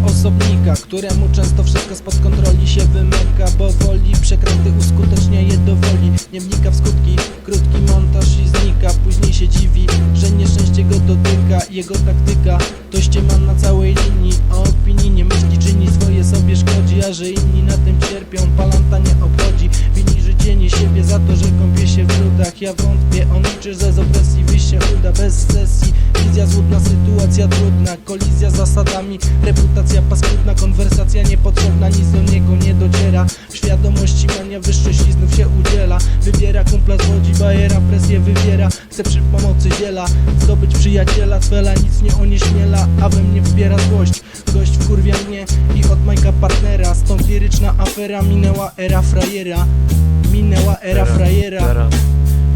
człowieka Któremu często wszystko spod kontroli się wymyka Bo woli przekręty uskutecznia je do woli Nie wnika w skutki, krótki montaż i znika. Później się dziwi, że nieszczęście go dotyka. Jego taktyka to ściema na całej linii. A opinii nie myśli, czyni swoje sobie szkodzi A że inni na tym cierpią, palanta nie obchodzi Wini życie nie siebie za to, że kąpie się w brudach Ja wątpię, on liczy, że z opresji wyjść się uda? Bez sesji, wizja złudna, sytuacja trudna. Kolizja z zasadami, reputacja paskudna Konwersacja niepotrzebna, nic do niego nie dociera. W świadomości mania wyższości znów się udziela. Wybiera kumpla z łodzi, bajera presję wywiera. Chce przy pomocy ziela. Zdobyć przyjaciela Cwela nic nie onieśmiela, a we mnie wspiera złość. Gość wkurwia mnie i od Majka partnera. Stąd liryczna afera, minęła era frajera. Minęła era frajera.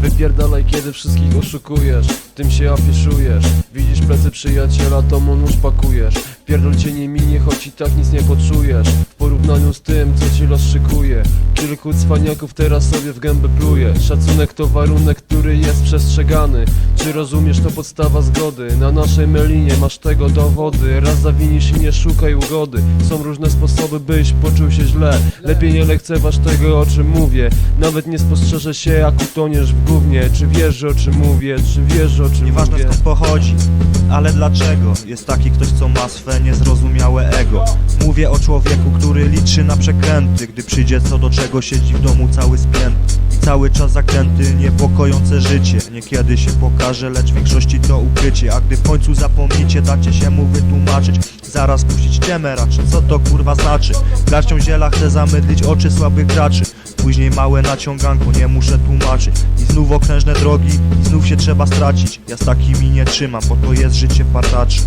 Wypierdalaj kiedy wszystkich oszukujesz Tym się afiszujesz. Widzisz plecy przyjaciela to mu nóż pakujesz. Pierdol cię nie minie choć i tak nic nie poczujesz porównaniu z tym co ci los szykuje Kilku cwaniaków teraz sobie w gębę pluje. Szacunek to warunek który jest przestrzegany. Czy rozumiesz to podstawa zgody. Na naszej melinie masz tego dowody. Raz zawinisz i nie szukaj ugody. Są różne sposoby byś poczuł się źle. Lepiej nie lekceważ tego o czym mówię. Nawet nie spostrzeże się jak utoniesz w gównie. Czy wiesz o czym mówię, czy wiesz o czym Nieważne mówię? skąd pochodzi, ale dlaczego? Jest taki ktoś co ma swe niezrozumiałe ego. Mówię o człowieku, który liczy na przekręty Gdy przyjdzie co do czego siedzi w domu cały spięty. I cały czas zakręty, niepokojące życie. Niekiedy się pokaże, lecz w większości to ukrycie. A gdy w końcu zapomnicie, dacie się mu wytłumaczyć. Zaraz puścić ciemę raczej, co to kurwa znaczy? Garścią ziela chcę zamydlić oczy słabych graczy. Później małe naciąganko, nie muszę tłumaczyć. I znów okrężne drogi, i znów się trzeba stracić. Ja z takimi nie trzymam, bo to jest życie partaczy